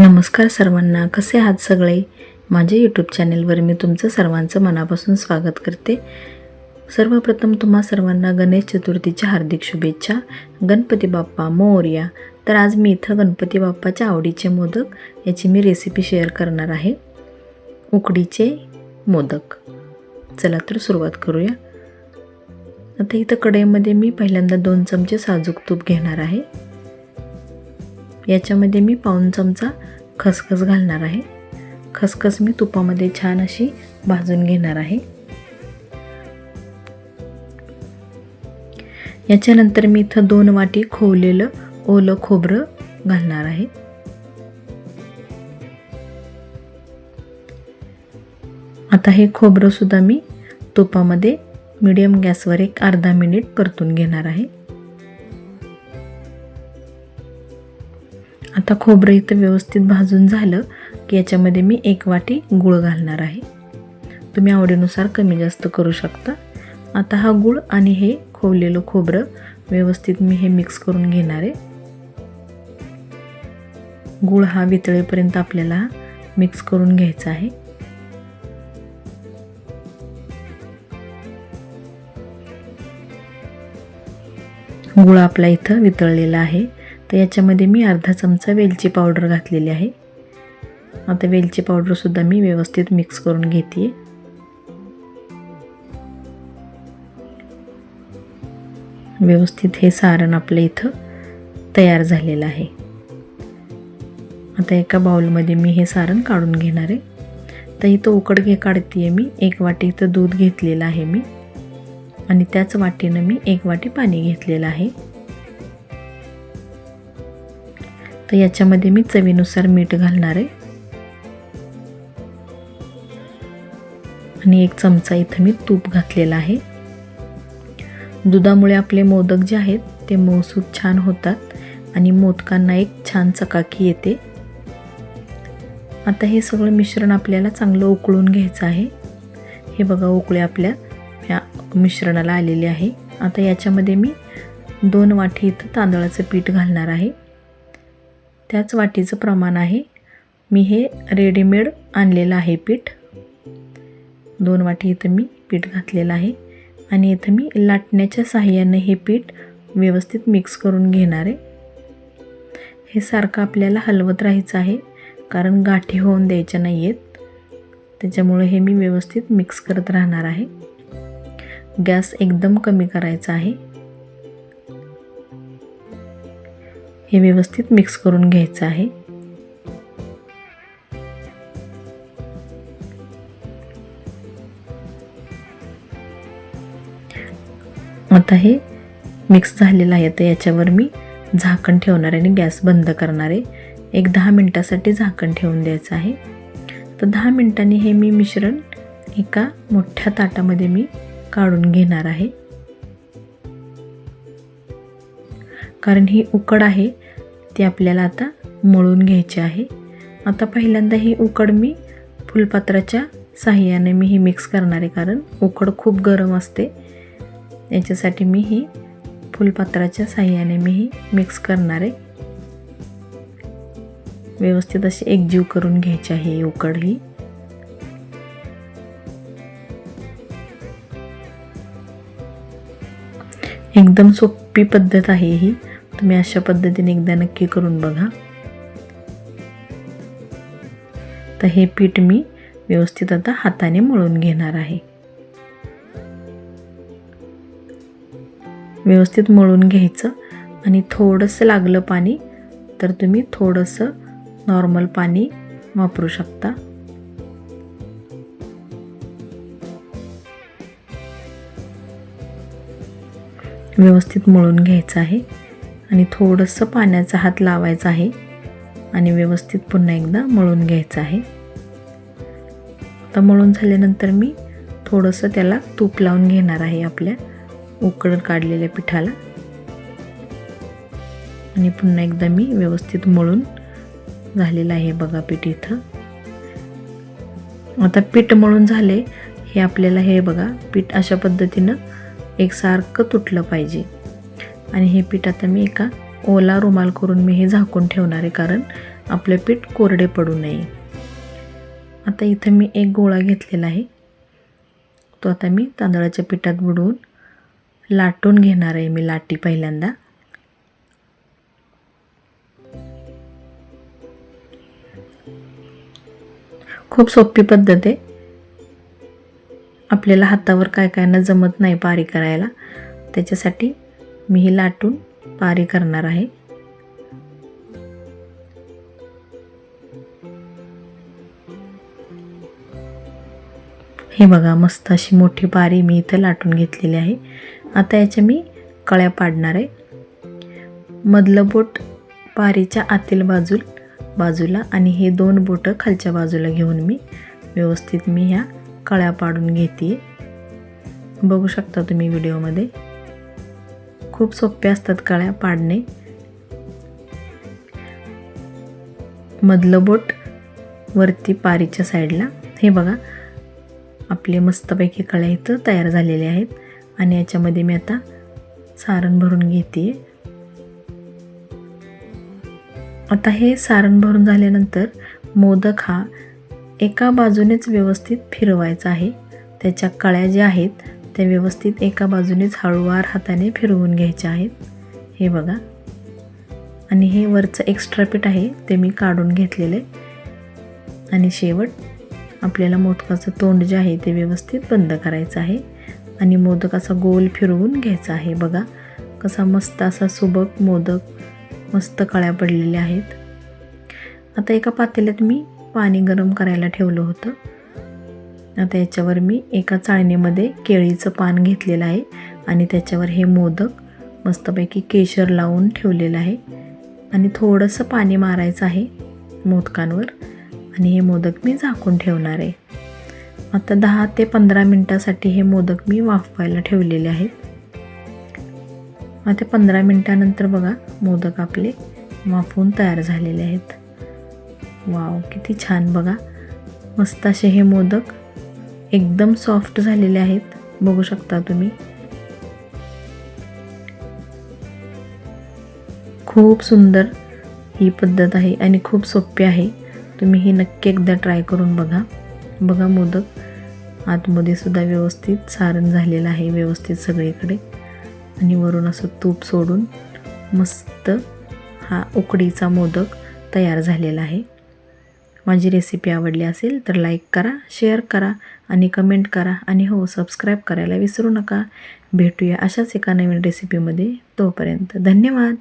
नमस्कार सर्वांना कसे आहात सगळे? माझ्या यूट्यूब चॅनेलवर मी तुमचं सर्वांचं मनापासून स्वागत करते. सर्वप्रथम तुम्हा सर्वांना गणेश चतुर्थीच्या हार्दिक शुभेच्छा. गणपती बाप्पा मोर्या तर आज मी इथं गणपती बाप्पाच्या आवडीचे मोदक याची मी रेसिपी शेअर करणार आहे. उकडीचे मोदक. चला तर सुरुवात करूया. आता इथं कढईमध्ये मी पहिल्यांदा दोन चमचे साजूक तूप घेणार आहे. याच्यामध्ये मी पाऊन चमचा खसखस घालणार आहे. खसखस मी तुपामध्ये छान अशी भाजून घेणार आहे. याच्यानंतर मी इथं दोन वाटी खोवलेलं ओलं खोबरं घालणार आहे. आता हे खोबरंसुद्धा मी तुपामध्ये मीडियम गॅसवर एक अर्धा मिनिट परतून घेणार आहे. आता खोबरं इथं व्यवस्थित भाजून झालं की याच्यामध्ये मी एक वाटी गूळ घालणार आहे. तुम्ही आवडीनुसार कमी जास्त करू शकता. आता हा गूळ आणि हे खोवलेलं खोबरं व्यवस्थित मी हे मिक्स करून घेणार आहे. गूळ हा वितळेपर्यंत आपल्याला मिक्स करून घ्यायचा आहे. गुळ आपला इथं वितळलेला आहे. तर याच्यामध्ये मी अर्धा चमचा वेलची पावडर घातलेली आहे. आता वेलची पावडरसुद्धा मी व्यवस्थित मिक्स करून घेते. व्यवस्थित हे सारण आपलं इथं तयार झालेलं आहे. आता एका बाउलमध्ये मी हे सारण काढून घेणार आहे. तर इथं उकड घे काढते मी. एक वाटी इथं दूध घेतलेलं आहे मी. आणि त्याच वाटीनं मी एक वाटी पाणी घेतलेलं आहे. तर याच्यामध्ये मी चवीनुसार मीठ घालणार आहे. आणि एक चमचा इथं मी तूप घातलेला आहे. दुधामुळे आपले मोदक जे आहेत ते मऊसूत छान होतात आणि मोदकांना एक छान चकाकी येते. आता हे सगळं मिश्रण आपल्याला चांगलं उकळून घ्यायचं आहे. हे बघा उकळे आपल्या या मिश्रणाला आलेले आहे. आता याच्यामध्ये मी दोन वाटी इथं तांदळाचं पीठ घालणार आहे. त्याच वाटीचं प्रमाण आहे. मी हे रेडीमेड आणलेलं आहे पीठ. दोन वाटी इथं मी पीठ घातलेलं आहे. आणि इथं मी लाटण्याच्या साह्यानं हे पीठ व्यवस्थित मिक्स करून घेणार आहे. हे सारखं आपल्याला हलवत राहायचं आहे कारण गाठी होऊन द्यायच्या नाही आहेत त्याच्यामुळे हे मी व्यवस्थित मिक्स करत राहणार आहे. गॅस एकदम कमी करायचा आहे. हे व्यवस्थित मिक्स करून घ्यायचं आहे. आता हे मिक्स झालेलं आहे तर याच्यावर मी झाकण ठेवणार आहे आणि गॅस बंद करणार आहे. एक दहा मिनटासाठी झाकण ठेवून द्यायचं आहे. तर दहा मिनटांनी हे मी मिश्रण एका मोठ्या ताटामध्ये मी काढून घेणार आहे. कारण ही उकड आहे ती आपल्याला आता मळून घ्यायची आहे. आता पहिल्यांदा ही उकड मी फुलपात्राच्या साह्याने मी ही मिक्स करणार आहे कारण उकड खूप गरम असते. याच्यासाठी मी ही फुलपात्राच्या साह्याने मी ही मिक्स करणार आहे. व्यवस्थित अशी एकजीव करून घ्यायची आहे उकड ही. एकदम सोपी पद्धत आहे ही. तुम्ही अशा पद्धतीने एकदा नक्की करून बघा. तर हे पीठ मी व्यवस्थित आता हाताने मळून घेणार आहे. व्यवस्थित मळून घ्यायचं आणि थोडंसं लागलं पाणी तर तुम्ही थोडंसं नॉर्मल पाणी वापरू शकता. व्यवस्थित मळून घ्यायचं आहे. आणि थोडंसं पाण्याचा हात लावायचा आहे आणि व्यवस्थित पुन्हा एकदा मळून घ्यायचं आहे. आता मळून झाल्यानंतर मी थोडंसं त्याला तूप लावून घेणार आहे आपल्या उकड काढलेल्या पिठाला. आणि पुन्हा एकदा मी व्यवस्थित मळून झालेलं आहे बघा पीठ इथं. आता पीठ मळून झाले हे आपल्याला हे बघा पीठ अशा पद्धतीनं एकसारखं तुटलं पाहिजे. आणि हे पीठ आता मी एका ओला रुमाल करून मी हे झाकून ठेवणार आहे कारण आपलं पीठ कोरडे पडू नये. आता इथं मी एक गोळा घेतलेला आहे. तो आता मी तांदळाच्या पिठात बुडवून लाटून घेणार आहे मी लाटी पहिल्यांदा. खूप सोपी पद्धत आहे. आपल्याला हातावर काय काय न जमत नाही पारी करायला. त्याच्यासाठी मी ही लाटून पारी करणार आहे. हे बघा मस्त अशी मोठी पारी मी इथं लाटून घेतलेली आहे. आता याच्या मी कळ्या पाडणार आहे. मधलं बोट पारीच्या आतील बाजू बाजूला आणि हे दोन बोटं खालच्या बाजूला घेऊन मी व्यवस्थित मी ह्या कळ्या पाडून घेते बघू शकता तुम्ही व्हिडिओमध्ये. खूप सोपे असतात कळ्या पाडणे. मधलं बोट वरती पारीच्या साईडला. हे बघा आपले मस्तपैकी कळ्या इथं तयार झालेले आहेत आणि याच्यामध्ये मी आता सारण भरून घेते. आता हे सारण भरून झाल्यानंतर मोदक हा एका बाजूनेच व्यवस्थित फिरवायचा आहे. त्याच्या कळ्या ज्या आहेत त्या व्यवस्थित एका बाजूनेच हळूवार हाताने फिरवून घ्यायच्या आहेत. हे बघा. आणि हे वरचं एक्स्ट्रा पीठ आहे ते मी काढून घेतलेलं. आहे आणि शेवट आपल्याला मोदकाचं तोंड जे आहे ते व्यवस्थित बंद करायचं आहे. आणि मोदक असा गोल फिरवून घ्यायचा आहे. बघा. कसा मस्त असा सुबक मोदक मस्त कळ्या पडलेल्या आहेत. आता एका पातेल्यात मी पाणी गरम करायला ठेवलं होतं. आता याच्यावर मी एका चाळणीमध्ये केळीचं पान घेतलेलं आहे आणि त्याच्यावर हे मोदक मस्तपैकी केशर लावून ठेवलेलं आहे. आणि थोडंसं पाणी मारायचं आहे मोदकांवर आणि हे मोदक मी झाकून ठेवणार आहे. आता दहा ते पंधरा मिनटासाठी हे मोदक मी वाफवायला ठेवलेले आहेत. आता पंधरा मिनटानंतर बघा मोदक आपले वाफवून तयार झालेले आहेत. वाव किती छान बघा. मस्त असे हे मोदक एकदम सॉफ्ट झालेले आहेत. बघू शकता तुम्ही. खूप सुंदर ही पद्धत आहे आणि खूप सोपी आहे. तुम्ही ही नक्की एकदा ट्राय करून बघा. बघा मोदक. आतमध्ये सुद्धा व्यवस्थित सारण झालेलं आहे व्यवस्थित सगळीकडे. आणि वरून असं तूप सोडून मस्त हा उकडीचा मोदक तयार झालेला आहे. माझी रेसिपी आवडली असेल तर लाईक करा शेअर करा आणि कमेंट करा. आणि हो सबस्क्राईब करायला विसरू नका. भेटूया अशाच एका नवीन रेसिपीमध्ये तोपर्यंत धन्यवाद.